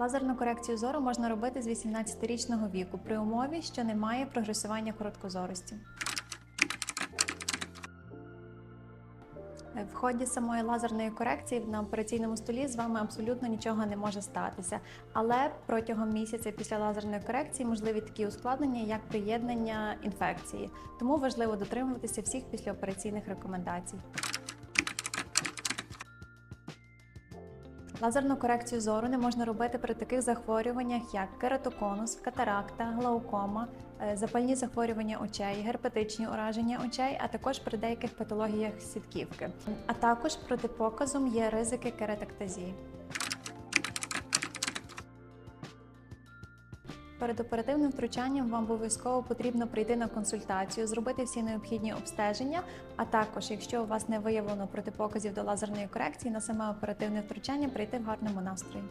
Лазерну корекцію зору можна робити з 18-річного віку при умові, що немає прогресування короткозорості. В ході самої лазерної корекції на операційному столі з вами абсолютно нічого не може статися. Але протягом місяця після лазерної корекції можливі такі ускладнення, як приєднання інфекції. Тому важливо дотримуватися всіх післяопераційних рекомендацій. Лазерну корекцію зору не можна робити при таких захворюваннях, як кератоконус, катаракта, глаукома, е, запальні захворювання очей, герпетичні ураження очей, а також при деяких патологіях сітківки. А також протипоказом є ризики кератектазії. Перед оперативним втручанням вам обов'язково потрібно прийти на консультацію, зробити всі необхідні обстеження. А також, якщо у вас не виявлено протипоказів до лазерної корекції, на саме оперативне втручання прийти в гарному настрої.